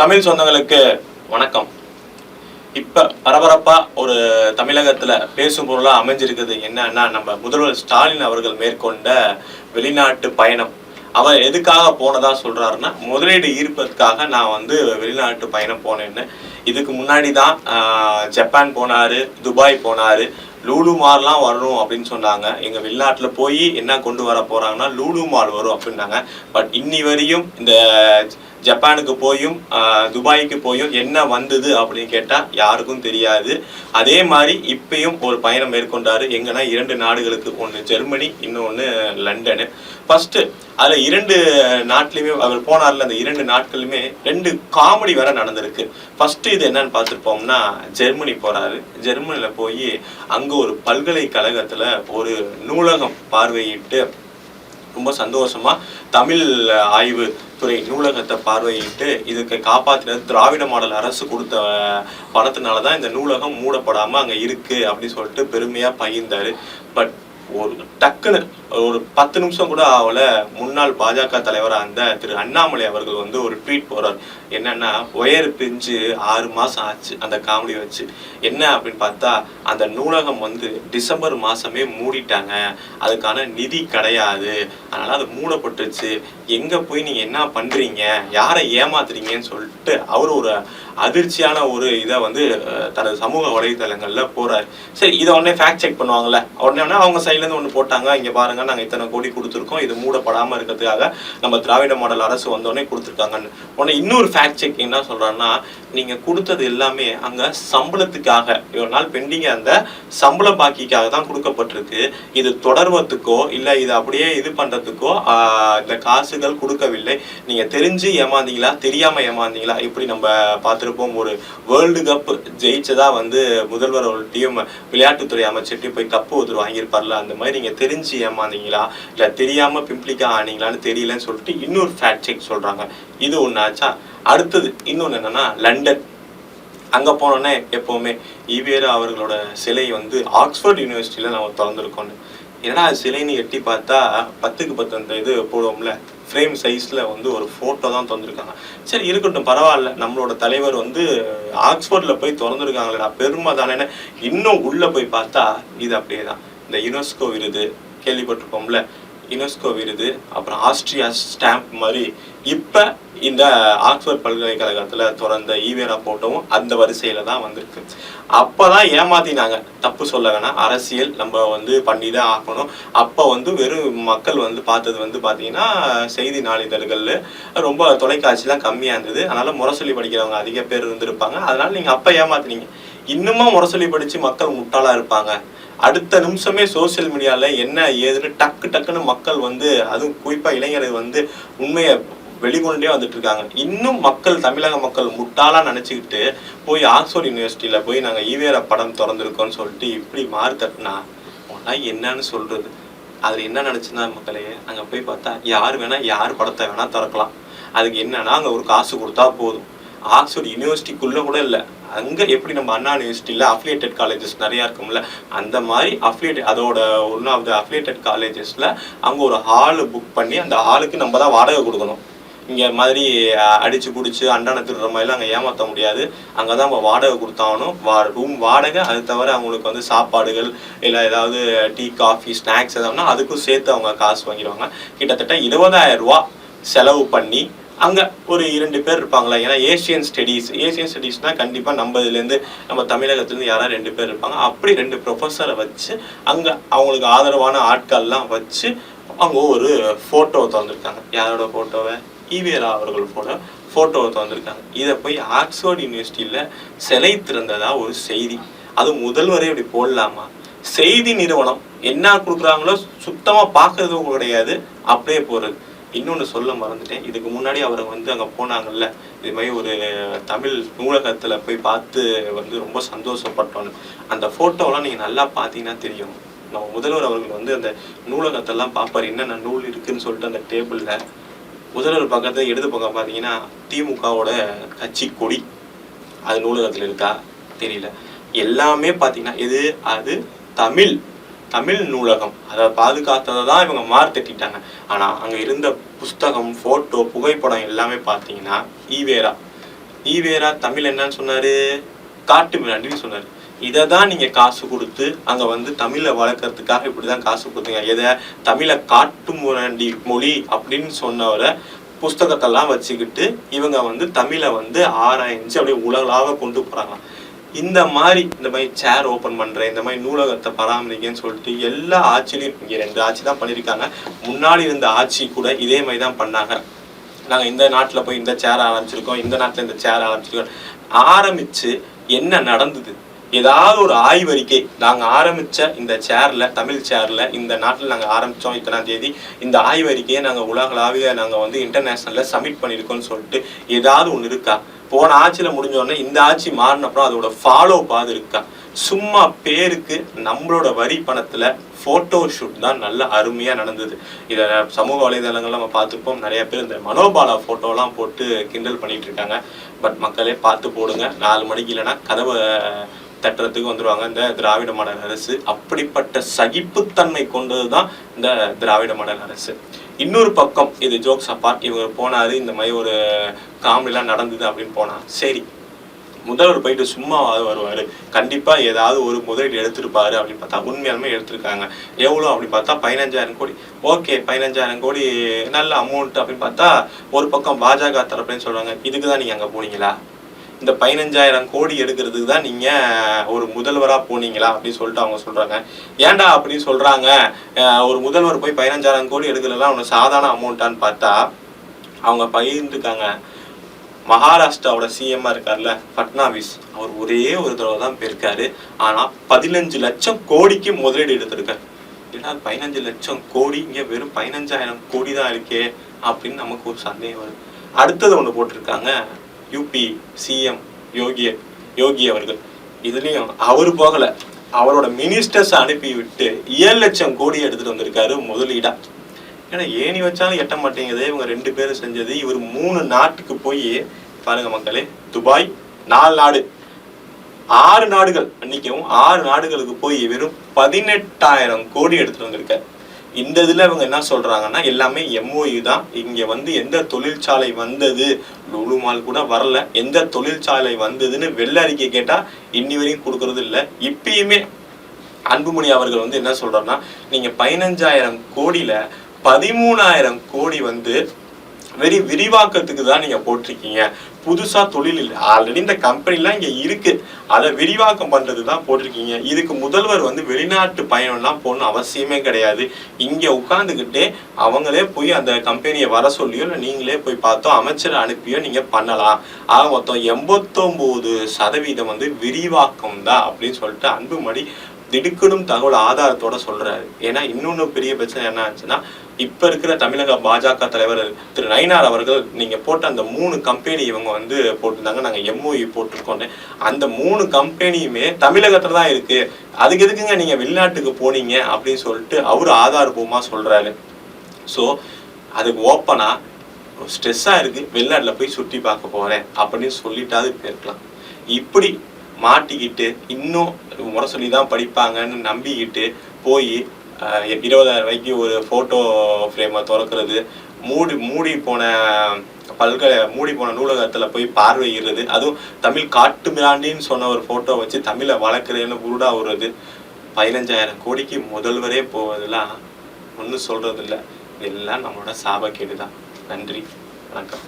தமிழ் சொந்தங்களுக்கு வணக்கம். இப்போ பரபரப்பாக ஒரு தமிழகத்தில் பேசும் பொருளாக அமைஞ்சிருக்கிறது என்னன்னா நம்ம முதல்வர் ஸ்டாலின் அவர்கள் மேற்கொண்ட வெளிநாட்டு பயணம். அவர் எதுக்காக போனதா சொல்கிறாருன்னா முதலீடு ஈர்ப்பதற்காக நான் வந்து வெளிநாட்டு பயணம் போனேன்னு. இதுக்கு முன்னாடி தான் ஜப்பான் போனார் துபாய் போனார். லூலு மால்லாம் வரணும் அப்படின்னு சொன்னாங்க. எங்கள் வெளிநாட்டில் போய் என்ன கொண்டு வர போகிறாங்கன்னா லூலு மால் வரும் அப்படின்னாங்க. பட் இன்னி வரையும் இந்த ஜப்பானுக்கு போயும் துபாய்க்கு போயும் என்ன வந்தது அப்படின்னு கேட்டால் யாருக்கும் தெரியாது. அதே மாதிரி இப்பயும் ஒரு பயணம் மேற்கொண்டார். எங்கன்னா இரண்டு நாடுகளுக்கு ஒன்று ஜெர்மனி இன்னொன்று லண்டனு. ஃபஸ்ட்டு அதில் இரண்டு நாட்டிலையுமே அவர் போனார்ல அந்த இரண்டு நாட்களுமே ரெண்டு காமெடி வேற நடந்திருக்கு. ஃபஸ்ட்டு இது என்னன்னு பார்த்துருப்போம்னா ஜெர்மனி போகிறாரு ஜெர்மனியில் போய் அங்கே ஒரு பல்கலைக்கழகத்தில் ஒரு நூலகம் பார்வையிட்டு ரொம்ப சந்தோஷமா தமிழ் ஆய்வு துறை நூலகத்தை பார்வையிட்டு இதுக்கு காப்பாற்றினது திராவிட மாடல் அரசு கொடுத்த பணத்தினால தான் இந்த நூலகம் மூடப்படாம அங்க இருக்கு அப்படின்னு சொல்லிட்டு பெருமையா பகிர்ந்தார். பட் ஒரு டக்குன்னு ஒரு பத்து நிமிஷம் கூட ஆகல. முன்னாள் பாஜக தலைவராக இருந்த திரு அண்ணாமலை அவர்கள் வந்து ஒரு ட்வீட் போறார். என்னன்னா ஒயர் பிரிஞ்சு ஆறு மாசம் ஆச்சு அந்த காமெடி வச்சு. என்ன அப்படின்னு பார்த்தா அந்த நூலகம் வந்து டிசம்பர் மாசமே மூடிட்டாங்க. அதுக்கான நிதி கிடையாது. அதனால அது மூடப்பட்டுருச்சு. எங்க போய் நீங்க என்ன பண்றீங்க? யாரை ஏமாத்துறீங்கன்னு சொல்லிட்டு அவர் ஒரு அதிர்ச்சியான ஒரு இதை வந்து தனது சமூக வலைதளங்கள்ல போறாரு. சரி இதை உடனே ஃபேக்ட் செக் பண்ணுவாங்கல்ல. உடனே உடனே அவங்க சைட் இருந்து ஒன்று போட்டாங்க. இங்கே பாருங்க நாங்கள் இத்தனை கோடி கொடுத்துருக்கோம். இது மூடப்படாமல் இருக்கிறதுக்காக நம்ம திராவிட மாடல் அரசு வந்தோடனே கொடுத்துருக்காங்கன்னு. உடனே இன்னொரு ஃபேக்ட் செக் என்ன சொல்கிறாங்கன்னா நீங்கள் கொடுத்தது எல்லாமே அங்கே சம்பளத்துக்காக இவ்வளோ நாள் பெண்டிங் அந்த சம்பள பாக்கிக்காக தான் கொடுக்கப்பட்டிருக்கு. இது தொடர்வதுக்கோ இல்லை இது அப்படியே இது பண்ணுறதுக்கோ இந்த காசுகள் கொடுக்கவில்லை. நீங்கள் தெரிஞ்சு ஏமாந்தீங்களா? தெரியாமல் ஏமாந்தீங்களா? இப்படி நம்ம பார்த்துருப்போம். ஒரு வேர்ல்டு கப் ஜெயிச்சதா வந்து முதல்வர் ஒரு விளையாட்டுத்துறை அமைச்சர்கிட்டையும் போய் கப்பு ஒருத்தர் வாங்கியிருப்பார்ல அந்த மாதிரி நீங்கள் தெரிஞ்சு ஏமாந்தீங்களா? இல்லை தெரியாமல் பிம்பிளிக்காக ஆனீங்களான்னு தெரியலன்னு சொல்லிட்டு இன்னொரு ஃபேக்ட் செக் சொல்கிறாங்க இது ஒன்று ஆச்சா? அடுத்தது இன்னொன்று என்னன்னா லண்டன். அங்கே போனோன்னே எப்போவுமே ஈவேரா அவர்களோட சிலை வந்து ஆக்ஸ்ஃபோர்ட் யூனிவர்சிட்டியில் நம்ம திறந்துருக்கோன்னு ஏன்னா சிலைன்னு எட்டி பார்த்தா பத்துக்கு பத்து அந்த இது போடுவோம்ல ஃப்ரேம் சைஸில் வந்து ஒரு ஃபோட்டோ தான் திறந்துருக்காங்க சரி இருக்கட்டும் பரவாயில்ல. நம்மளோட தலைவர் வந்து ஆக்ஸ்போர்ட்ல போய் திறந்துருக்காங்களடா பெருமை தானேன்னு இன்னும் உள்ளே போய் பார்த்தா இது அப்படியே தான் இந்த யுனெஸ்கோ விருது கேள்விப்பட்டிருப்போம்ல யுனெஸ்கோ விருது அப்புறம் ஆஸ்ட்ரியா ஸ்டாம்ப் மாதிரி இப்போ இந்த ஆக்ஸ்போர்ட் பல்கலைக்கழகத்தில் திறந்த ஈவேரா போட்டோவும் அந்த வரிசையில் தான் வந்திருக்கு. அப்பதான் ஏமாத்தினாங்க. தப்பு சொல்ல வேணாம். அரசியல் நம்ம வந்து பண்ணி தான் ஆகணும். அப்போ வந்து வெறும் மக்கள் வந்து பார்த்தது வந்து பார்த்தீங்கன்னா செய்தி நாளிதழ்களில் ரொம்ப தொலைக்காட்சிலாம் கம்மியாக இருந்தது. அதனால் முரசொலி படிக்கிறவங்க அதிக பேர் இருந்திருப்பாங்க. அதனால் நீங்கள் அப்போ ஏமாத்தினீங்க. இன்னுமா முரசொலி படித்து மக்கள் முட்டாளாக இருப்பாங்க. அடுத்த நிமிஷமே சோஷியல் மீடியாவில் என்ன ஏதுன்னு டக்கு டக்குன்னு மக்கள் வந்து அதுவும் குறிப்பாக இளைஞர்கள் வந்து உண்மையை வெளிக்கொண்டே வந்துட்டு இருக்காங்க. இன்னும் மக்கள் தமிழக மக்கள் முட்டாளா நினைச்சுக்கிட்டு போய் ஆக்ஸ்போர்ட் யூனிவர்சிட்டியில போய் நாங்க ஈவேரா படம் திறந்திருக்கோம்னு சொல்லிட்டு இப்படி மாறு தட்டினா உனக்கு என்னன்னு சொல்றது? அதுல என்ன நினைச்சுன்னா மக்களே அங்க போய் பார்த்தா யார் வேணா யார் படத்தை வேணா திறக்கலாம். அதுக்கு என்னன்னா அங்க ஒரு காசு கொடுத்தா போதும். ஆக்ஸ்போர்ட் யூனிவர்சிட்டிக்குள்ள கூட இல்லை. அங்கே எப்படி நம்ம அண்ணா யூனிவர்சிட்டியில் அஃபிலியேட்டட் காலேஜஸ் நிறையா இருக்கும்ல அந்த மாதிரி அஃபிலியேட் அதோட ஒன் ஆஃப் த அஃபிலியேட்டட் காலேஜஸில் அங்கே ஒரு ஹால் புக் பண்ணி அந்த ஹாலுக்கு நம்ம தான் வாடகை கொடுக்கணும். இங்கே மாதிரி அடித்து பிடிச்சி அண்டான திருடுற மாதிரிலாம் அங்கே ஏமாற்ற முடியாது. அங்கதான் நம்ம வாடகை கொடுத்தாகணும். வா ரூம் வாடகை அது தவிர அவங்களுக்கு வந்து சாப்பாடுகள் இல்லை ஏதாவது டீ காஃபி ஸ்நாக்ஸ் எதாவதுனா அதுக்கும் சேர்த்து அவங்க காசு வாங்கிடுவாங்க. கிட்டத்தட்ட இருபதாயிரம் ரூபா செலவு பண்ணி அங்கே ஒரு இரண்டு பேர் இருப்பாங்களா? ஏன்னா ஏசியன் ஸ்டடீஸ் ஏசியன் ஸ்டடீஸ்னால் கண்டிப்பாக நம்ம இதுலேருந்து நம்ம தமிழகத்துலேருந்து யாராவது ரெண்டு பேர் இருப்பாங்க. அப்படி ரெண்டு ப்ரொஃபஸரை வச்சு அங்கே அவங்களுக்கு ஆதரவான ஆட்கள்லாம் வச்சு அவங்க ஒரு ஃபோட்டோவை திறந்துருக்காங்க யாரோட ஃபோட்டோவை ஈவேரா அவர்கள் போட ஃபோட்டோவை திறந்துருக்காங்க இதை போய் ஆக்ஸ்போர்ட் யூனிவர்சிட்டியில் சிலை திறந்ததா ஒரு செய்தி. அது முதல்வரே இப்படி போடலாமா? செய்தி நிறுவனம் என்ன கொடுக்குறாங்களோ சுத்தமாக பார்க்கறது கிடையாது. அப்படியே போகிறது இன்னொன்று சொல்ல மறந்துட்டேன். இதுக்கு முன்னாடி அவர் வந்து அங்கே போனாங்கல்ல இது மாதிரி ஒரு தமிழ் நூலகத்தில் போய் பார்த்து வந்து ரொம்ப சந்தோஷப்பட்டோன்னு. அந்த ஃபோட்டோலாம் நீங்கள் நல்லா பார்த்தீங்கன்னா தெரியும். நம்ம முதல்வர் அவர்கள் வந்து அந்த நூலகத்தெல்லாம் பார்ப்பார். என்னென்ன நூல் இருக்குன்னு சொல்லிட்டு அந்த டேபிளில். முதல்வர் பக்கத்தில் இடது பக்கம் பார்த்தீங்கன்னா திமுகவோட கட்சி கொடி. அது நூலகத்தில் இருக்கா? தெரியல. எல்லாமே பார்த்தீங்கன்னா இது அது தமிழ். தமிழ் நூலகம் அதை பாதுகாத்ததை தான் இவங்க மாறு தட்டிட்டாங்க. ஆனா அங்க இருந்த புஸ்தகம் ஃபோட்டோ புகைப்படம் எல்லாமே பார்த்தீங்கன்னா ஈவேரா. ஈவேரா தமிழ் என்னன்னு சொன்னாரு? காட்டு மிராண்டின்னு சொன்னாரு. இதை தான் நீங்க காசு கொடுத்து அங்க வந்து தமிழை வளர்க்கறதுக்காக இப்படிதான் காசு கொடுத்தீங்க. எதை? தமிழை காட்டு மிராண்டி மொழி அப்படின்னு சொன்னவரை புஸ்தகத்தெல்லாம் வச்சுக்கிட்டு இவங்க வந்து தமிழை வந்து ஆராய்ஞ்சு அப்படியே உலகளாக கொண்டு போகிறாங்க இந்த மாதிரி இந்த மாதிரி சேர் ஓப்பன் பண்ணுறேன் இந்த மாதிரி நூலகத்தை பராமரிக்கன்னு சொல்லிட்டு எல்லா ஆட்சிலையும் இங்க ரெண்டு ஆட்சி தான் பண்ணியிருக்காங்க. முன்னாடி இருந்த ஆட்சி கூட இதே மாதிரி தான் பண்ணாங்க. நாங்க இந்த நாட்டுல போய் இந்த சேர் ஆரம்பிச்சிருக்கோம் இந்த நாட்டுல இந்த சேர் ஆரம்பிச்சிருக்கோம். ஆரம்பிச்சு என்ன நடந்தது? ஏதாவது ஒரு ஆய்வறிக்கை. நாங்க ஆரம்பிச்ச இந்த சேர்ல தமிழ் சேர்ல இந்த நாட்டுல நாங்க ஆரம்பிச்சோம் இத்தனாம் தேதி. இந்த ஆய்வறிக்கையை நாங்க உலகளாவிய நாங்க வந்து இன்டர்நேஷனல்ல சப்மிட் பண்ணிருக்கோம்னு சொல்லிட்டு ஏதாவது ஒண்ணு இருக்கா? போன ஆட்சியில் முடிஞ்ச உடனே இந்த ஆட்சி மாறினப்புறம் அதோட ஃபாலோ பாது இருக்கா சும்மா பேருக்கு நம்மளோட வரி பணத்துல ஃபோட்டோ ஷூட் தான் நல்ல அருமையா நடந்தது. இத சமூக வலைதளங்கள்ல நம்ம பார்த்துப்போம். நிறைய பேர் இந்த மனோபாலா ஃபோட்டோலாம் போட்டு கிண்டல் பண்ணிட்டு இருக்காங்க பட் மக்களே பார்த்து போடுங்க. நாலு மணிக்கு இல்லைன்னா கதவை தட்டுறதுக்கு வந்துருவாங்க. இந்த திராவிட மாடல் அரசு அப்படிப்பட்ட சகிப்புத்தன்மை கொண்டதுதான் இந்த திராவிட மாடல் அரசு. இன்னொரு பக்கம் இது ஜோக்ஸ் அப்பார்ட் இவங்க போனாரு இந்த மாதிரி ஒரு காமெடிலாம் நடந்தது அப்படின்னு போனா சரி முதல்வர் போயிட்டு சும்மாவாது வருவாரு. கண்டிப்பா ஏதாவது ஒரு முதலீடு எடுத்திருப்பாரு அப்படின்னு பார்த்தா உண்மையாலுமே எடுத்திருக்காங்க. எவ்வளவு அப்படின்னு பார்த்தா பதினஞ்சாயிரம் கோடி. ஓகே பதினஞ்சாயிரம் கோடி நல்ல அமௌண்ட் அப்படின்னு பார்த்தா ஒரு பக்கம் பாஜக தரப்புன்னு சொல்றாங்க. இதுக்கு தான் நீங்க அங்க போனீங்களா? இந்த பதினஞ்சாயிரம் கோடி எடுக்கிறதுக்கு தான் நீங்க ஒரு முதல்வரா போனீங்களா அப்படின்னு சொல்லிட்டு அவங்க சொல்றாங்க. ஏன்டா அப்படின்னு சொல்றாங்க? அஹ் ஒரு முதல்வர் போய் பதினஞ்சாயிரம் கோடி எடுக்கிறதுலாம் அவனுக்கு சாதாரண அமௌண்ட்டான்னு பார்த்தா அவங்க பகிர்ந்துருக்காங்க மகாராஷ்டிராவோட சிஎம்மா இருக்கார்ல ஃபட்னாவிஸ் அவர் ஒரே ஒரு தடவை தான் போயிருக்காரு. ஆனா பதினஞ்சு லட்சம் கோடிக்கு முதலீடு எடுத்திருக்காரு. ஏன்னா பதினஞ்சு லட்சம் கோடி இங்க வெறும் பதினஞ்சாயிரம் கோடி தான் இருக்கே அப்படின்னு நமக்கு ஒரு சந்தேகம் வருது. அடுத்தது ஒண்ணு போட்டிருக்காங்க. யூபி சிஎம் யோகி யோகி அவர்கள். இதுலயும் அவர் போகல. அவரோட மினிஸ்டர்ஸ் அனுப்பி விட்டு ஏழு லட்சம் கோடி எடுத்துட்டு வந்திருக்காரு முதலீடா. ஏன்னா ஏணி வச்சாலும் எட்ட மாட்டேங்குது இவங்க ரெண்டு பேரும் செஞ்சது. இவர் மூணு நாட்டுக்கு போய் பாருங்க மக்களே துபாய் நாலு நாடு. ஆறு நாடுகள் மன்னிக்கவும் ஆறு நாடுகளுக்கு போய் வெறும் பதினெட்டாயிரம் கோடி எடுத்துட்டு வந்திருக்காரு. இந்த இதில் இவங்க என்ன சொல்கிறாங்கன்னா எல்லாமே எம்ஓயு தான். இங்கே வந்து எந்த தொழிற்சாலை வந்தது? லூலுமால் கூட வரல. எந்த தொழிற்சாலை வந்ததுன்னு வெள்ள அறிக்கை கேட்டால் இன்னி வரையும் கொடுக்கறது இல்லை. இப்பயுமே அன்புமணி அவர்கள் வந்து என்ன சொல்கிறாருன்னா நீங்கள் பதினஞ்சாயிரம் கோடியில் பதிமூணாயிரம் கோடி வந்து வெறி விரிவாக்கத்துக்கு தான் நீங்கள் போட்டிருக்கீங்க. புதுசாக தொழில் இல்லை. ஆல்ரெடி இந்த கம்பெனிலாம் இங்கே இருக்குது அதை விரிவாக்கம் பண்ணுறது தான் போட்டிருக்கீங்க. இதுக்கு முதல்வர் வந்து வெளிநாட்டு பயணம்லாம் போகணும் அவசியமே கிடையாது. இங்கே உட்காந்துக்கிட்டே அவங்களே போய் அந்த கம்பெனியை வர சொல்லியோ இல்லை நீங்களே போய் பார்த்தோ அமைச்சரை அனுப்பியோ நீங்கள் பண்ணலாம். ஆக மொத்தம் எண்பத்தொன்பது சதவீதம் வந்து விரிவாக்கம் தான் அப்படின்னு சொல்லிட்டு அன்புமணி திடுக்கிடும் தகவல் ஆதாரத்தோட சொல்றாரு. ஏன்னா இன்னொன்னு பெரிய பிரச்சனை என்ன ஆச்சுன்னா இப்ப இருக்கிற தமிழக பாஜக தலைவர் திரு நயினார் அவர்கள் நீங்க போட்ட அந்த மூணு கம்பெனி இவங்க வந்து போட்டிருந்தாங்க நாங்க எம்ஓஇ போட்டிருக்கோம் அந்த மூணு கம்பெனியுமே தமிழகத்துல தான் இருக்கு. அதுக்கு எதுக்குங்க நீங்க வெளிநாட்டுக்கு போனீங்க அப்படின்னு சொல்லிட்டு அவரு ஆதாரபூர்வமா சொல்றாரு. ஸோ அதுக்கு ஓப்பனா ஸ்ட்ரெஸ்ஸாக இருக்கு. வெளிநாட்டுல போய் சுற்றி பார்க்க போறேன் அப்படின்னு சொல்லிட்டாது போயிருக்கலாம். இப்படி மாட்டிக்கிட்டு இன்னும் முறை சொல்லி தான் படிப்பாங்கன்னு நம்பிக்கிட்டு போய் இருபதாயிரம் ரூபாய்க்கு ஒரு ஃபோட்டோ ஃப்ரேமை திறக்கிறது. மூடி மூடி போன பல்கலை மூடி போன நூலகத்தில் போய் பார்வையிடுறது. அதுவும் தமிழ் காட்டு மிராண்டின்னு சொன்ன ஒரு ஃபோட்டோ வச்சு தமிழை வளர்க்குறேன்னு உருடா விடுறது பதினஞ்சாயிரம் கோடிக்கு முதல்வரே போவதெல்லாம் ஒன்றும் சொல்கிறதில்ல இதெல்லாம் எல்லாம் நம்மளோட சாபக்கேடு தான் நன்றி. வணக்கம்.